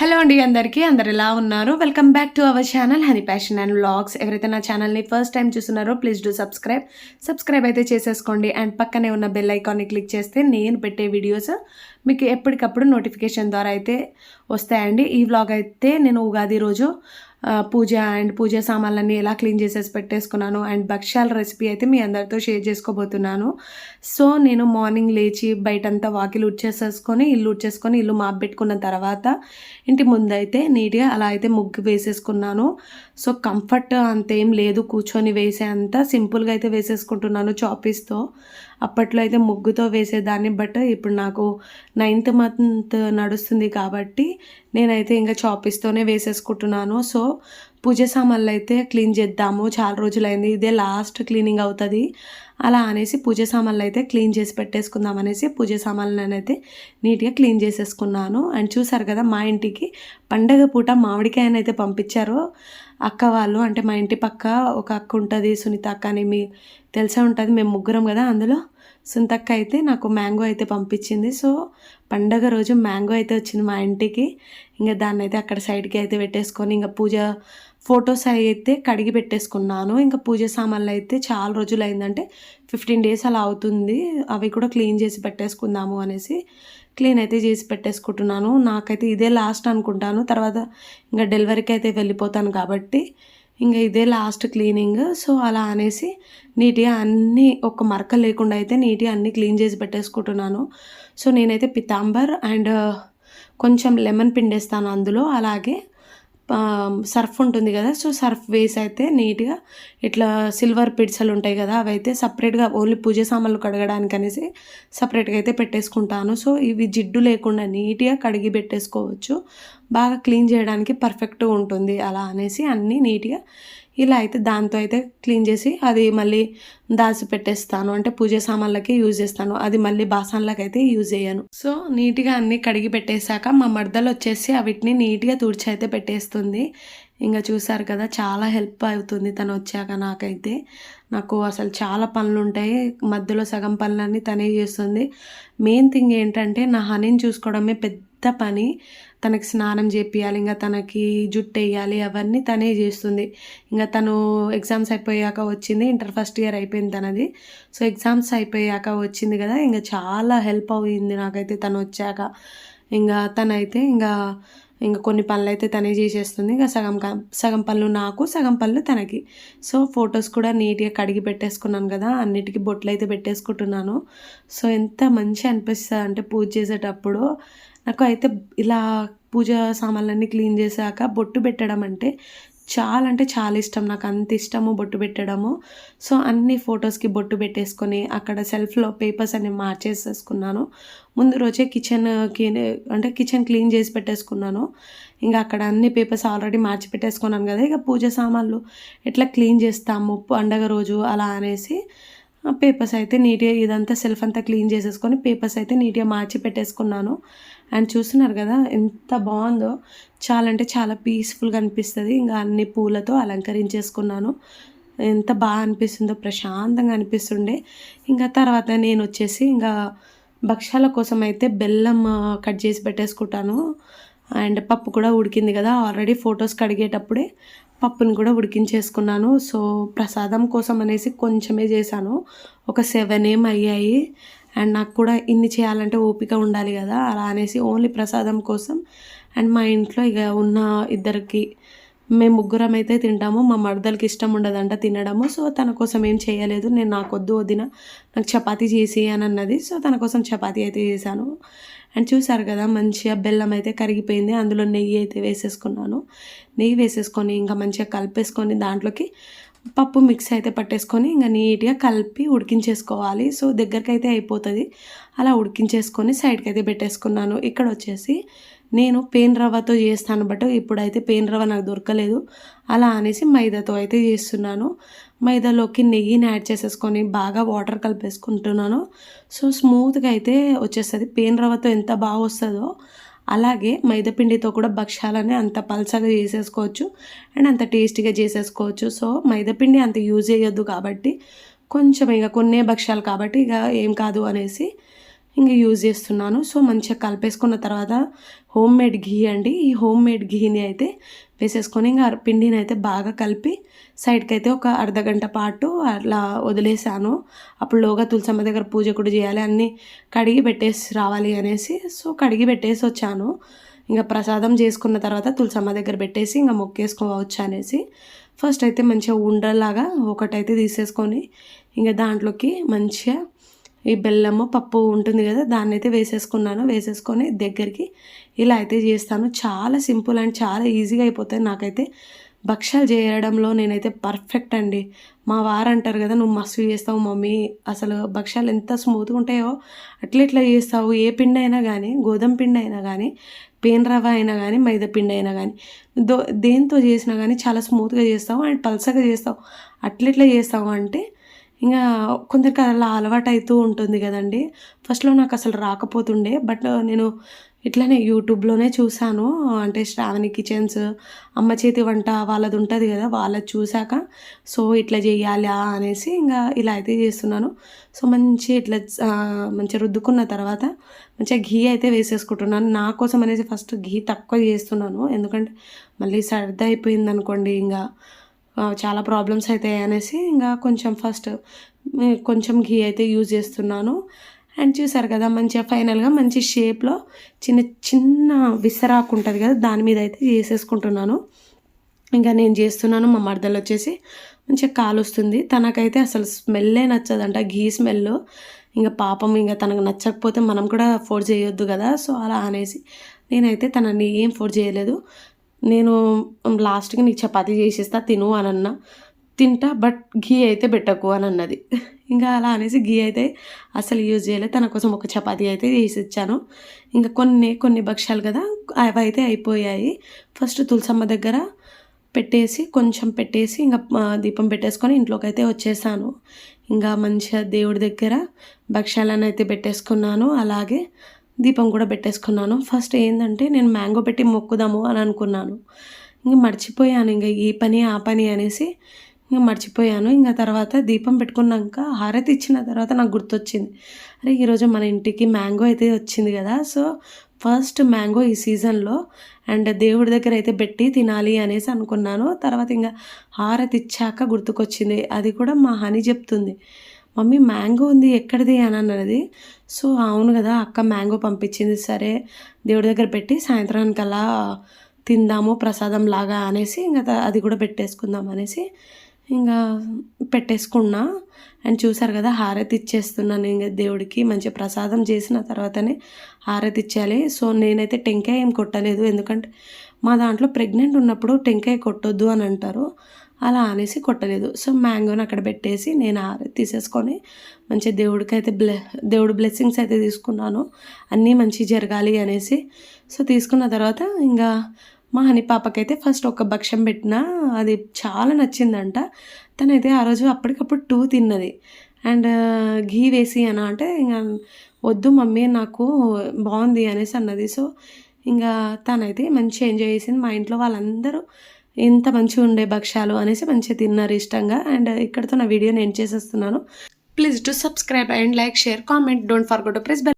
Hello అండి అందరికీ. అందరు ఎలా ఉన్నారు? Welcome back to our channel honey passion and vlogs ఎవరైతే నా ఛానల్ని ఫస్ట్ టైం చూస్తున్నారో ప్లీజ్ డూ సబ్స్క్రైబ్ సబ్స్క్రైబ్ అయితే చేసేసుకోండి. అండ్ పక్కనే ఉన్న బెల్ ఐకాన్ని క్లిక్ చేస్తే నేను పెట్టే వీడియోస్ మీకు ఎప్పటికప్పుడు నోటిఫికేషన్ ద్వారా అయితే వస్తాయండి. ఈ వ్లాగ్ అయితే నేను ఉగాది రోజు పూజ అండ్ పూజ సామాన్లన్నీ ఎలా క్లీన్ చేసేసి పెట్టేసుకున్నాను అండ్ భక్ష్యాల రెసిపీ అయితే మీ అందరితో షేర్ చేసుకోబోతున్నాను. సో నేను మార్నింగ్ లేచి బయటంతా వాకిలు ఉడ్చేసేసుకొని ఇల్లు ఉడ్చేసుకొని ఇల్లు మాప్ పెట్టుకున్న తర్వాత ఇంటి ముందైతే నీట్గా అలా అయితే ముగ్గు వేసేసుకున్నాను. సో కంఫర్ట్ అంతేం లేదు కూర్చొని వేసే అంత సింపుల్గా అయితే వేసేసుకుంటున్నాను చాపీస్తో. అప్పట్లో అయితే ముగ్గుతో వేసేదాన్ని బట్ ఇప్పుడు నాకు నైన్త్ మంత్ నడుస్తుంది కాబట్టి నేనైతే ఇంకా చాపిస్తోనే వేసేసుకుంటున్నాను. సో పూజ సామాన్లు అయితే క్లీన్ చేద్దాము చాలా రోజులైంది ఇదే లాస్ట్ క్లీనింగ్ అవుతుంది. అలా అనేసి పూజ సామాన్లు అయితే క్లీన్ చేసి పెట్టేసుకుందాం అనేసి పూజ సామాన్లను అయితే నీట్గా క్లీన్ చేసేసుకున్నాను. అండ్ చూసారు కదా మా ఇంటికి పండగ పూట మామిడికాయని అయితే పంపించారు. అక్క వాళ్ళు అంటే మా ఇంటి పక్క ఒక అక్క ఉంటుంది సునీత అక్క అని మీ తెలిసే ఉంటుంది మేము ముగ్గురం కదా అందులో. సుంతక్క అయితే నాకు మ్యాంగో అయితే పంపించింది. సో పండగ రోజు మ్యాంగో అయితే వచ్చింది మా ఇంటికి. ఇంకా దాన్ని అయితే అక్కడ సైడ్కి అయితే పెట్టేసుకొని ఇంకా పూజ ఫొటోస్ అయితే కడిగి పెట్టేసుకున్నాను. ఇంకా పూజ సామాన్లు అయితే చాలా రోజులు అయిందంటే ఫిఫ్టీన్ డేస్ అలా అవుతుంది. అవి కూడా క్లీన్ చేసి పెట్టేసుకుందాము అనేసి క్లీన్ అయితే చేసి పెట్టేసుకుంటున్నాను. నాకైతే ఇదే లాస్ట్ అనుకుంటాను. తర్వాత ఇంకా డెలివరీకి అయితే వెళ్ళిపోతాను కాబట్టి ఇంకా ఇదే లాస్ట్ క్లీనింగ్ సో అలా అనేసి నీట్గా అన్నీ ఒక మరక లేకుండా అయితే నీట్గా అన్నీ క్లీన్ చేసి పెట్టేసుకుంటున్నాను. సో నేనైతే పితాంబర్ అండ్ కొంచెం లెమన్ పిండేస్తాను అందులో. అలాగే సర్ఫ్ ఉంటుంది కదా సో సర్ఫ్ వేసి అయితే నీట్గా ఇట్లా సిల్వర్ పిడ్సలు ఉంటాయి కదా అవి అయితే సపరేట్గా ఓన్లీ పూజ సామాన్లు కడగడానికి అనేసి సపరేట్గా అయితే పెట్టేసుకుంటాను. సో ఇవి జిడ్డు లేకుండా నీట్గా కడిగి పెట్టేసుకోవచ్చు. బాగా క్లీన్ చేయడానికి పర్ఫెక్ట్గా ఉంటుంది. అలా అనేసి అన్నీ నీట్గా ఇలా అయితే దాంతో అయితే క్లీన్ చేసి అది మళ్ళీ దాచి పెట్టేస్తాను. అంటే పూజ సామాన్లకి యూజ్ చేస్తాను. అది మళ్ళీ బాసన్లకి అయితే యూజ్ చేయను. సో నీట్గా అన్నీ కడిగి పెట్టేశాక మా మర్దలు వచ్చేసి అవిటిని నీట్గా తుడిచి అయితే పెట్టేస్తుంది. ఇంకా చూసారు కదా చాలా హెల్ప్ అవుతుంది తను వచ్చాక నాకైతే. నాకు అసలు చాలా పనులు ఉంటాయి మధ్యలో సగం పనులన్నీ తనే చేస్తుంది. మెయిన్ థింగ్ ఏంటంటే నా హనీని చూసుకోవడమే పెద్ద పని. తనకి స్నానం చేపియాలి ఇంకా తనకి జుట్టు వేయాలి అవన్నీ తనే చేస్తుంది. ఇంకా తను ఎగ్జామ్స్ అయిపోయాక వచ్చింది. ఇంటర్ ఫస్ట్ ఇయర్ అయిపోయింది తనది. సో ఎగ్జామ్స్ అయిపోయాక వచ్చింది కదా ఇంకా చాలా హెల్ప్ అయింది నాకైతే తను వచ్చాక. ఇంకా తనైతే ఇంకా ఇంకా కొన్ని పనులు అయితే తనే చేసేస్తుంది. ఇంకా సగం క- సగం పనులు నాకు సగం పనులు తనకి. సో ఫొటోస్ కూడా నీట్గా కడిగి పెట్టేసుకున్నాను కదా అన్నిటికీ బొట్లు అయితే పెట్టేసుకుంటున్నాను. సో ఎంత మంచి అనిపిస్తుంది అంటే పూజ చేసేటప్పుడు. నాకు అయితే ఇలా పూజ సామాన్లన్నీ క్లీన్ చేశాక బొట్టు పెట్టడం అంటే చాలా అంటే చాలా ఇష్టం. నాకు అంత ఇష్టము బొట్టు పెట్టడము. సో అన్ని ఫొటోస్కి బొట్టు పెట్టేసుకొని అక్కడ సెల్ఫ్లో పేపర్స్ అన్ని మార్చేసేసుకున్నాను. ముందు రోజే కిచెన్కి అంటే కిచెన్ క్లీన్ చేసి పెట్టేసుకున్నాను. ఇంకా అక్కడ అన్ని పేపర్స్ ఆల్రెడీ మార్చి పెట్టేసుకున్నాను కదా. ఇక పూజ సామాన్లు ఎట్లా క్లీన్ చేస్తాము పండగ రోజు అలా అనేసి పేపర్స్ అయితే నీట్గా ఇదంతా సెల్ఫ్ అంతా క్లీన్ చేసేసుకొని పేపర్స్ అయితే నీట్గా మార్చి పెట్టేసుకున్నాను. అండ్ చూస్తున్నారు కదా ఎంత బాగుందో. చాలా అంటే చాలా పీస్ఫుల్గా అనిపిస్తుంది. ఇంకా అన్ని పూలతో అలంకరించేసుకున్నాను. ఎంత బాగా అనిపిస్తుందో ప్రశాంతంగా అనిపిస్తుండే. ఇంకా తర్వాత నేను వచ్చేసి ఇంకా భక్ష్యాల కోసం అయితే బెల్లం కట్ చేసి పెట్టేసుకుంటాను. అండ్ పప్పు కూడా ఉడికింది కదా ఆల్రెడీ ఫొటోస్ కడిగేటప్పుడే పప్పుని కూడా ఉడికించేసుకున్నాను. సో ప్రసాదం కోసం అనేసి కొంచెమే చేశాను. ఒక సెవెన్ ఏం అయ్యాయి. అండ్ నాకు కూడా ఇన్ని చేయాలంటే ఓపిక ఉండాలి కదా. అలా అనేసి ఓన్లీ ప్రసాదం కోసం అండ్ మా ఇంట్లో ఇక ఉన్న ఇద్దరికి మేము ముగ్గురం అయితే తింటాము. మా మరదలకి ఇష్టం ఉండదంట తినడము. సో తన కోసం ఏం చేయలేదు. నేను నాకు వద్దు వదిన నాకు చపాతీ చేసి అని అన్నది. సో తన కోసం చపాతీ అయితే చేశాను. అండ్ చూసారు కదా మంచిగా బెల్లం అయితే కరిగిపోయింది. అందులో నెయ్యి అయితే వేసేసుకున్నాను. నెయ్యి వేసేసుకొని ఇంకా మంచిగా కలిపేసుకొని దాంట్లోకి పప్పు మిక్స్ అయితే పట్టేసుకొని ఇంకా నీట్గా కలిపి ఉడికించేసుకోవాలి. సో దగ్గరికి అయితే అయిపోతుంది. అలా ఉడికించేసుకొని సైడ్కి అయితే పెట్టేసుకున్నాను. ఇక్కడ వచ్చేసి నేను పేన్ రవ్వతో చేస్తాను బట్ ఇప్పుడైతే పేన్ రవ్వ నాకు దొరకలేదు. అలా అనేసి మైదాతో అయితే చేస్తున్నాను. మైదాలోకి నెయ్యిని యాడ్ చేసేసుకొని బాగా వాటర్ కలిపేసుకుంటున్నాను. సో స్మూత్గా అయితే వచ్చేస్తుంది. పేన్ రవ్వతో ఎంత బాగా వస్తుందో అలాగే మైదాపిండితో కూడా భక్ష్యాలని అంత పల్చగా చేసేసుకోవచ్చు అండ్ అంత టేస్టీగా చేసేసుకోవచ్చు. సో మైదాపిండి అంత యూజ్ చేయొద్దు కాబట్టి కొంచెం ఇక కొన్నే భక్ష్యాలు కాబట్టి ఇక ఏం కాదు అనేసి ఇంకా యూజ్ చేస్తున్నాను. సో మంచిగా కలిపేసుకున్న తర్వాత హోమ్ మేడ్ ఘీ అండి. ఈ హోమ్ మేడ్ ఘీని అయితే వేసేసుకొని ఇంకా పిండిని అయితే బాగా కలిపి సైడ్కి అయితే ఒక అర్ధ గంట పాటు అట్లా వదిలేసాను. అప్పుడు లోగా తులసమ్మ దగ్గర పూజ కూడా చేయాలి. అన్నీ కడిగి పెట్టేసి రావాలి అనేసి సో కడిగి పెట్టేసి వచ్చాను. ఇంకా ప్రసాదం చేసుకున్న తర్వాత తులసమ్మ దగ్గర పెట్టేసి ఇంకా మొక్కేసుకోవచ్చు అనేసి ఫస్ట్ అయితే మంచిగా ఉండలాగా ఒకటైతే తీసేసుకొని ఇంకా దాంట్లోకి మంచిగా ఈ బెల్లము పప్పు ఉంటుంది కదా దాన్ని అయితే వేసేసుకున్నాను. వేసేసుకొని దగ్గరికి ఇలా అయితే చేస్తాను. చాలా సింపుల్ అండ్ చాలా ఈజీగా అయిపోతాయి. నాకైతే భక్ష్యాలు చేయడంలో నేనైతే పర్ఫెక్ట్ అండి. మా వారు అంటారు కదా నువ్వు మస్తు చేస్తావు మమ్మీ. అసలు భక్ష్యాలు ఎంత స్మూత్గా ఉంటాయో అట్లా ఇట్లా చేస్తావు. ఏ పిండి అయినా కానీ గోధుమ పిండి అయినా కానీ పేన్ రవ్వ అయినా కానీ మైదా పిండి అయినా కానీ దో దేంతో చేసినా కానీ చాలా స్మూత్గా చేస్తావు అండ్ పల్సగా చేస్తావు. అట్లా ఇట్లా చేస్తావు అంటే ఇంకా కొందరికి అలా అలవాటు అవుతూ ఉంటుంది కదండి. ఫస్ట్లో నాకు అసలు రాకపోతుండే బట్ నేను ఇట్లానే యూట్యూబ్లోనే చూశాను. అంటే శ్రావణి కిచెన్స్ అమ్మ చేతి వంట వాళ్ళది ఉంటుంది కదా వాళ్ళది చూశాక సో ఇట్లా చేయాలా అనేసి ఇంకా ఇలా అయితే చేస్తున్నాను. సో మంచి ఇట్లా మంచిగా రుద్దుకున్న తర్వాత మంచిగా ఘీ అయితే వేసేసుకుంటున్నాను. నా కోసం అనేసి ఫస్ట్ ఘీ తక్కువ చేస్తున్నాను. ఎందుకంటే మళ్ళీ సర్ది అయిపోయింది అనుకోండి ఇంకా చాలా ప్రాబ్లమ్స్ అవుతాయి అనేసి ఇంకా కొంచెం ఫస్ట్ కొంచెం ఘీ అయితే యూజ్ చేస్తున్నాను. అండ్ చూసారు కదా మంచిగా ఫైనల్గా మంచి షేప్లో చిన్న చిన్న విసరాకు ఉంటుంది కదా దాని మీద అయితే చేసేసుకుంటున్నాను. ఇంకా నేను చేస్తున్నాను మా మరదలు వచ్చేసి మంచిగా కాలు వస్తుంది. తనకైతే అసలు స్మెల్లే నచ్చదంట ఘీ స్మెల్ ఇంకా పాపం ఇంకా తనకు నచ్చకపోతే మనం కూడా ఫోర్స్ చేయొద్దు కదా. సో అలా అనేసి నేనైతే తనని ఏం ఫోర్స్ చేయలేదు. నేను లాస్ట్కి నీకు చపాతీ చేసేస్తా తిను అని అన్నా తింటా బట్ ఘీ అయితే పెట్టకు అని అన్నది ఇంకా అలా అనేసి ఘీ అయితే అసలు యూజ్ చేయలేదు తన కోసం ఒక చపాతీ అయితే చేసి ఇచ్చాను ఇంకా కొన్ని కొన్ని భక్ష్యాలు కదా అవి అయితే అయిపోయాయి. ఫస్ట్ తులసమ్మ దగ్గర పెట్టేసి కొంచెం పెట్టేసి ఇంకా దీపం పెట్టేసుకొని ఇంట్లోకి అయితే వచ్చేసాను. ఇంకా మంచిగా దేవుడి దగ్గర భక్ష్యాలను అయితే పెట్టేసుకున్నాను. అలాగే దీపం కూడా పెట్టేసుకున్నాను. ఫస్ట్ ఏంటంటే నేను మ్యాంగో పెట్టి మొక్కుదాము అని అనుకున్నాను. ఇంక మర్చిపోయాను ఇంకా ఈ పని ఆ పని అనేసి ఇంకా మర్చిపోయాను. ఇంకా తర్వాత దీపం పెట్టుకున్నాక హారతి ఇచ్చిన తర్వాత నాకు గుర్తొచ్చింది. అరే ఈరోజు మన ఇంటికి మ్యాంగో అయితే వచ్చింది కదా సో ఫస్ట్ మ్యాంగో ఈ సీజన్లో అండ్ దేవుడి దగ్గర అయితే పెట్టి తినాలి అనేసి అనుకున్నాను. తర్వాత ఇంకా హారతి ఇచ్చాక గుర్తుకొచ్చింది. అది కూడా మా హని చెప్తుంది. మమ్మీ మ్యాంగో ఉంది ఎక్కడిది? అని అన్నది. సో అవును కదా అక్క మ్యాంగో పంపించింది సరే దేవుడి దగ్గర పెట్టి సాయంత్రానికల్లా తిందాము ప్రసాదం లాగా అనేసి ఇంకా అది కూడా పెట్టేసుకుందాం అనేసి ఇంకా పెట్టేసుకున్నా. అండ్ చూసారు కదా హారతి ఇచ్చేస్తున్నాను ఇంకా దేవుడికి. మంచి ప్రసాదం చేసిన తర్వాతనే హారతి ఇచ్చేయాలి. సో నేనైతే టెంకాయ ఏం కొట్టలేదు. ఎందుకంటే మా దాంట్లో ప్రెగ్నెంట్ ఉన్నప్పుడు టెంకాయ కొట్టొద్దు అని అంటారు. అలా అనేసి కొట్టలేదు. సో మ్యాంగోని అక్కడ పెట్టేసి నేను తీసేసుకొని మంచిగా దేవుడికి అయితే బ్లె దేవుడు బ్లెస్సింగ్స్ అయితే తీసుకున్నాను. అన్నీ మంచి జరగాలి అనేసి. సో తీసుకున్న తర్వాత ఇంకా మా హనీ పాపకైతే ఫస్ట్ ఒక భక్ష్యం పెట్టిన అది చాలా నచ్చిందంట. తనైతే ఆ రోజు అప్పటికప్పుడు టూ తిన్నది. అండ్ ఘీ వేసి అన అంటే ఇంకా వద్దు మమ్మీ నాకు బాగుంది అనేసి అన్నది. సో ఇంకా తనైతే మంచి ఎంజాయ్ చేసింది. మా ఇంట్లో వాళ్ళందరూ ఎంత మంచిగా ఉండే భక్ష్యాలు అనేసి మంచిగా తిన్నారు ఇష్టంగా. అండ్ ఇక్కడతో నా వీడియో ఎండ్ చేసేస్తున్నాను. Please to subscribe and like share comment don't forgot to press bell